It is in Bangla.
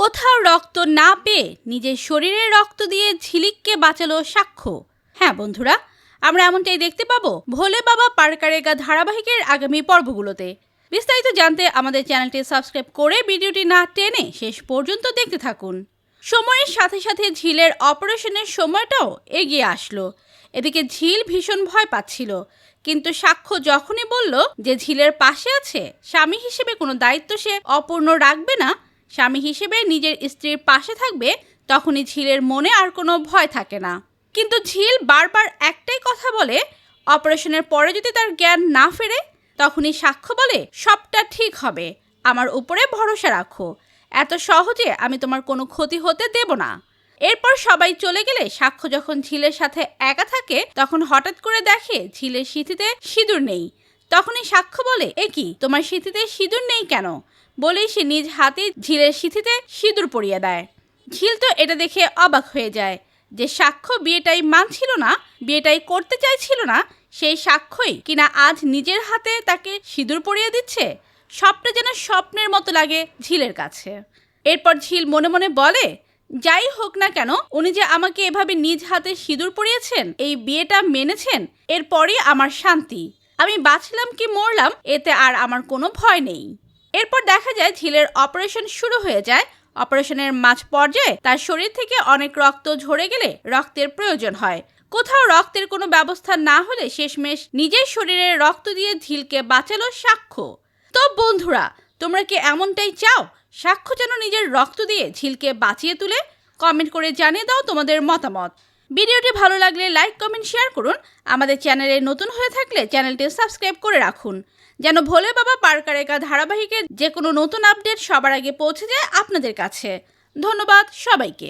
কোথাও রক্ত না পেয়ে নিজের শরীরের রক্ত দিয়ে ঝিলিককে বাঁচালো সাক্ষ্য। হ্যাঁ বন্ধুরা, আমরা এমনটাই দেখতে পাবো ভোলে বাবা পারকারেগা ধারাবাহিকের আগামী পর্বগুলোতে। বিস্তারিত জানতে আমাদের চ্যানেলটি সাবস্ক্রাইব করে ভিডিওটি না টেনে শেষ পর্যন্ত দেখতে থাকুন। সময়ের সাথে সাথে ঝিলের অপারেশনের সময়টাও এগিয়ে আসলো। এদিকে ঝিল ভীষণ ভয় পাচ্ছিল, কিন্তু সাক্ষ্য যখনই বলল যে ঝিলের পাশে আছে, স্বামী হিসেবে কোনো দায়িত্ব সে অপূর্ণ রাখবে না স্বামী হিসেবে নিজের স্ত্রীর পাশে থাকবে, তখনই ঝিলের মনে আর কোনো ভয় থাকে না। কিন্তু ঝিল বারবার একটাই কথা বলে, অপারেশনের পরে যদি তার জ্ঞান না ফেরে, তখনই সাক্ষ্য বলে, সবটা ঠিক হবে। আমার উপরে ভরসা রাখো। এত সহজে আমি তোমার কোনো ক্ষতি হতে দেব না। এরপর সবাই চলে গেলে সাক্ষ্য যখন ঝিলের সাথে একা থাকে, তখন হঠাৎ করে দেখে ঝিলের সিঁথিতে সিঁদুর নেই। তখনই সাক্ষ্য বলে, এ কি, তোমার সিঁথিতে সিঁদুর নেই কেন? বলেই সে নিজ হাতে ঝিলের সিঁথিতে সিঁদুর পরিয়ে দেয়। ঝিল তো এটা দেখে অবাক হয়ে যায় যে সাক্ষ্য বিয়েটাই মানছিল না, বিয়েটাই করতে চাইছিল না, সেই সাক্ষ্যই কিনা আজ নিজের হাতে তাকে সিঁদুর পরিয়ে দিচ্ছে? সবটা যেন স্বপ্নের মতো লাগে ঝিলের কাছে। এরপর ঝিল মনে মনে বলে, যাই হোক না কেন, উনি যে আমাকে এভাবে নিজ হাতে সিঁদুর পরিয়েছেন, এই বিয়েটা মেনেছেন, এরপরই আমার শান্তি। আমি বাঁচলাম কি মরলাম, এতে আর আমার কোনো ভয় নেই। এরপর দেখা যায় ঝিলের অপারেশন শুরু হয়ে যায়। অপারেশনের মাঝ পর্যায়ে তার শরীর থেকে অনেক রক্ত ঝরে গেলে রক্তের প্রয়োজন হয়। কোথাও রক্তের কোনো ব্যবস্থা না হলে শেষমেশ নিজের শরীরের রক্ত দিয়ে ঝিলকে বাঁচালো সাক্ষ্য। তো বন্ধুরা, তোমরা কি এমনটাই চাও? সাক্ষ্য যেন নিজের রক্ত দিয়ে ঝিলকে বাঁচিয়ে তুলে? কমেন্ট করে জানিয়ে দাও তোমাদের মতামত। ভিডিওটি ভালো লাগলে লাইক, কমেন্ট, শেয়ার করুন। আমাদের চ্যানেলে নতুন হয়ে থাকলে চ্যানেলটি সাবস্ক্রাইব করে রাখুন। যেন ভোলে বাবা পারকারেকা ধারাবাহিকের যে কোনো নতুন আপডেট সবার আগে পৌঁছে যায় আপনাদের কাছে। ধন্যবাদ সবাইকে।